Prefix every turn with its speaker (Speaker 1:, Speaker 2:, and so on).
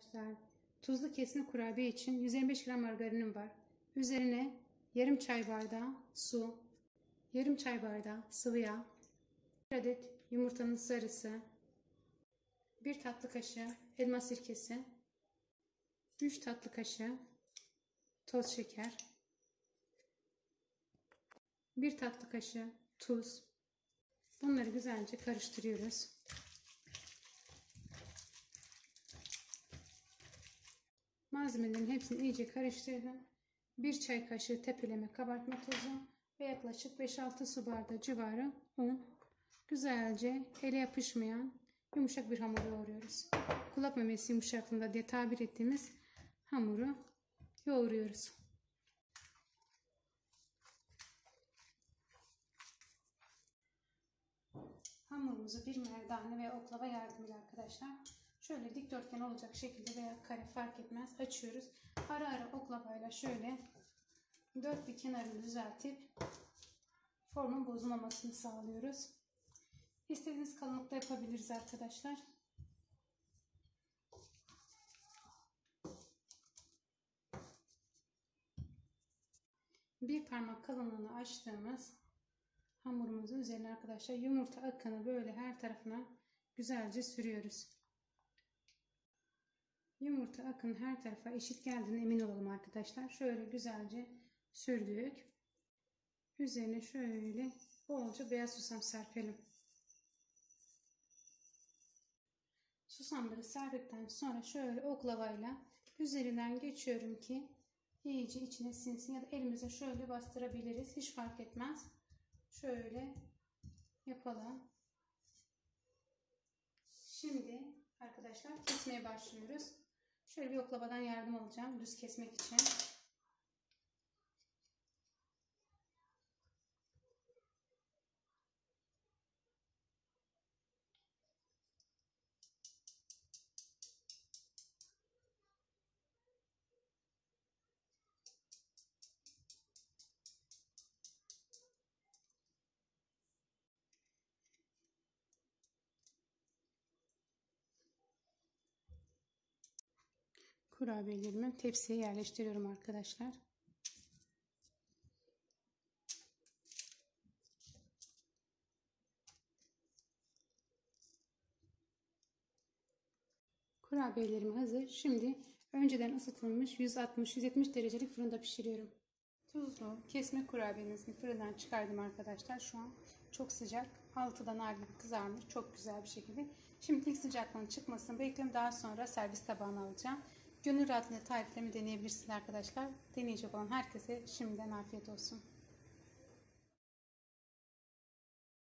Speaker 1: Arkadaşlar tuzlu kesme kurabiye için 125 gram margarinim var. Üzerine yarım çay bardağı su, yarım çay bardağı sıvı yağ, bir adet yumurtanın sarısı, bir tatlı kaşığı elma sirkesi, 3 tatlı kaşığı toz şeker, bir tatlı kaşığı tuz. Bunları güzelce karıştırıyoruz. Malzemelerin hepsini iyice karıştırdım. 1 çay kaşığı tepeleme kabartma tozu ve yaklaşık 5-6 su bardağı civarı un. Güzelce ele yapışmayan yumuşak bir hamur yoğuruyoruz. Kulak memesi yumuşaklığında diye tabir ettiğimiz hamuru yoğuruyoruz. Hamurumuzu bir merdane veya oklava yardımıyla arkadaşlar şöyle dikdörtgen olacak şekilde veya kare fark etmez açıyoruz. Ara ara oklavayla şöyle dört bir kenarını düzeltip formun bozulmamasını sağlıyoruz. İstediğiniz kalınlıkta yapabiliriz arkadaşlar. Bir parmak kalınlığını açtığımız hamurumuzun üzerine arkadaşlar yumurta akını böyle her tarafına güzelce sürüyoruz. Yumurta akın her tarafa eşit geldiğine emin olalım arkadaşlar. Şöyle güzelce sürdük. Üzerine şöyle bolca beyaz susam serpelim. Susamları serdikten sonra şöyle oklavayla üzerinden geçiyorum ki iyice içine sinsin ya da elimize şöyle bastırabiliriz. Hiç fark etmez. Şöyle yapalım. Şimdi arkadaşlar kesmeye başlıyoruz. Şöyle bir oklavadan yardım alacağım düz kesmek için. Kurabiyelerimi tepsiye yerleştiriyorum arkadaşlar. Kurabiyelerim hazır. Şimdi önceden ısıtılmış 160-170 derecelik fırında pişiriyorum. Tuzlu kesme kurabiyemizin fırından çıkardım arkadaşlar. Şu an çok sıcak. Altı da nar kızarmış. Çok güzel bir şekilde. Şimdi ilk sıcaklığının çıkmasını bekliyorum. Daha sonra servis tabağına alacağım. Gönül rahatlığıyla tariflerimi deneyebilirsiniz arkadaşlar. Deneyecek olan herkese şimdiden afiyet olsun.